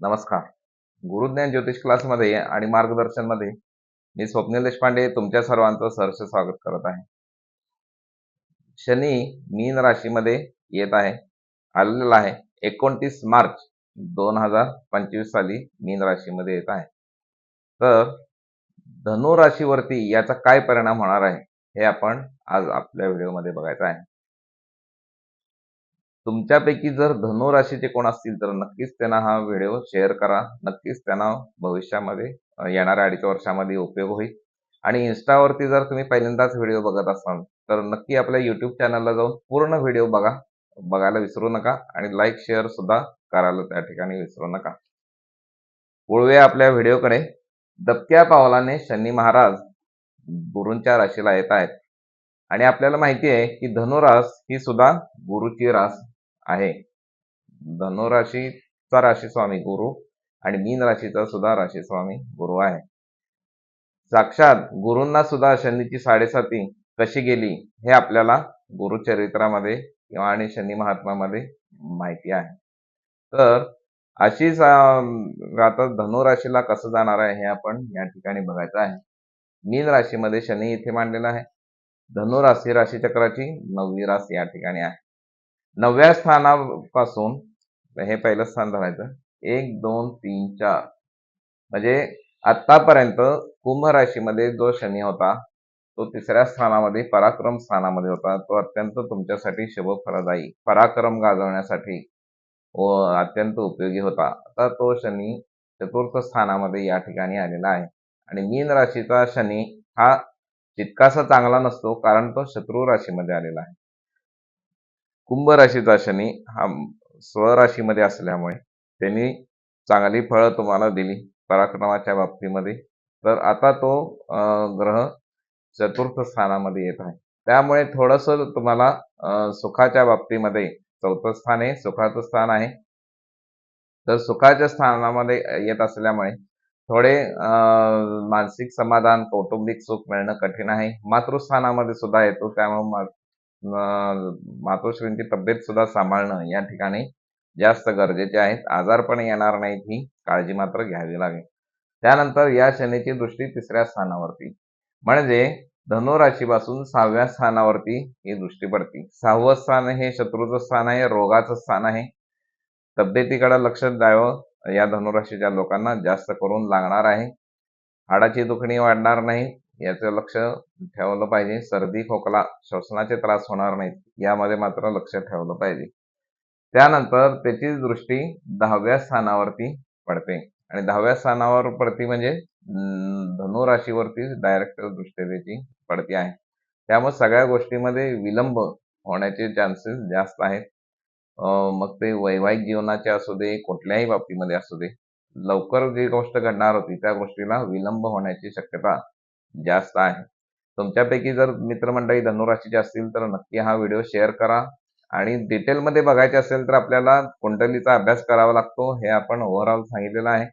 नमस्कार. गुरुज्ञान ज्योतिष क्लासमध्ये आणि मार्गदर्शनमध्ये मी स्वप्नील देशपांडे तुमच्या सर्वांचं सहर्ष स्वागत करत आहे. शनी मीन राशीमध्ये येत आहे. आलेला आहे. एकोणतीस मार्च दोन हजार पंचवीस साली मीन राशीमध्ये येत आहे. तर धनु राशीवरती याचा काय परिणाम होणार आहे हे आपण आज आपल्या व्हिडिओमध्ये बघायचं आहे. तुमच्यापैकी जर धनु राशीचे कोण असतील तर नक्कीच त्यांना हा व्हिडिओ शेअर करा. नक्कीच त्यांना भविष्यामध्ये येणाऱ्या अडीच वर्षामध्ये उपयोग होईल. आणि इन्स्टावरती जर तुम्ही पहिल्यांदाच व्हिडिओ बघत असाल तर नक्की आपल्या युट्यूब चॅनलला जाऊन पूर्ण व्हिडिओ बघा. बघायला विसरू नका आणि लाईक शेअर सुद्धा करायला त्या ठिकाणी विसरू नका. वळूया आपल्या व्हिडिओकडे. दबक्या पावलाने शनी महाराज गुरूंच्या राशीला येत आहेत. आणि आपल्याला माहिती आहे की धनुरास ही सुद्धा गुरुची रास आहे. धनुराशीचा राशी स्वामी गुरु आणि मीन राशीचा सुद्धा राशी स्वामी गुरु आहे. साक्षात गुरूंना सुद्धा शनीची साडेसाती कशी गेली हे आपल्याला गुरुचरित्रामध्ये किंवा आणि शनी महात्मामध्ये माहिती आहे. तर अशीच आता धनुराशीला कसं जाणार आहे हे आपण या ठिकाणी बघायचं आहे. मीन राशीमध्ये शनी इथे मांडलेला आहे. धनुराशी राशी राशीचक्राची नववी रास या ठिकाणी आहे. नवव्या स्थानापासून हे पहिलं स्थान धरायचं. एक दोन तीन चार. म्हणजे आतापर्यंत कुंभ राशीमध्ये जो शनी होता तो तिसऱ्या स्थानामध्ये पराक्रम स्थानामध्ये होता. तो अत्यंत तुमच्यासाठी शुभफलदायी पराक्रम गाजवण्यासाठी व अत्यंत उपयोगी होता. आता तो शनी चतुर्थ स्थानामध्ये या ठिकाणी आलेला आहे. आणि मीन राशीचा शनी हा तितकासा चांगला नसतो कारण तो शत्रू राशीमध्ये आलेला आहे. कुंभ राशीचा शनी हा स्वराशीमध्ये असल्यामुळे त्यांनी चांगली फळं तुम्हाला दिली पराक्रमाच्या बाबतीमध्ये. तर आता तो ग्रह चतुर्थ स्थानामध्ये येत आहे. त्यामुळे थोडंसं तुम्हाला सुखाच्या बाबतीमध्ये चौथं स्थान आहे सुखाचं स्थान आहे. तर सुखाच्या स्थानामध्ये येत असल्यामुळे थोडे मानसिक समाधान कौटुंबिक सुख मिळणं कठीण आहे. मातृस्थानामध्ये सुद्धा येतो त्यामुळे मा- मातोश्रींची तब्येत सुद्धा सांभाळणं या ठिकाणी जास्त गरजेचे आहेत. आजारपण येणार नाहीत ही काळजी मात्र घ्यावी लागेल. त्यानंतर या शनीची दृष्टी तिसऱ्या स्थानावरती. म्हणजे धनुराशीपासून सहाव्या स्थानावरती ही दृष्टी पडते. सहावं स्थान हे शत्रूचं स्थान आहे रोगाचं स्थान आहे. तब्येतीकडे लक्ष द्यावं या धनुराशीच्या लोकांना जास्त करून लागणार आहे. हाडाची दुखणी वाढणार नाही. याचं लक्ष ठेवलं पाहिजे. सर्दी खोकला श्वसनाचे त्रास होणार नाहीत यामध्ये मात्र लक्ष ठेवलं पाहिजे. त्यानंतर त्याची दृष्टी दहाव्या स्थानावरती पडते. आणि दहाव्या स्थानावर पडती म्हणजे धनु राशीवरती डायरेक्ट दृष्टी त्याची पडती आहे. त्यामुळे सगळ्या गोष्टीमध्ये विलंब होण्याचे चान्सेस जास्त आहेत. मग ते वैवाहिक जीवनाचे असू दे कुठल्याही बाबतीमध्ये असू दे लवकर जी गोष्ट घडणार होती त्या गोष्टीला विलंब होण्याची शक्यता जास्त आहे. तुमच्यापैकी जर मित्रमंडळी धनुराशीचे असतील तर नक्की हा व्हिडिओ शेअर करा आणि डिटेलमध्ये बघायचे असेल तर आपल्याला कुंडलीचा अभ्यास करावा लागतो हे आपण ओव्हरऑल सांगितलेलं आहे.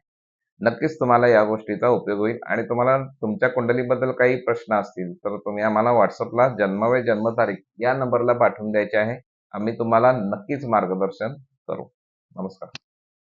नक्कीच तुम्हाला या गोष्टीचा उपयोग होईल आणि तुम्हाला तुमच्या कुंडलीबद्दल काही प्रश्न असतील तर तुम्ही आम्हाला व्हॉट्सअपला जन्म जन्मतारीख या नंबरला पाठवून द्यायचे आहे. आम्ही तुम्हाला नक्कीच मार्गदर्शन करू. नमस्कार.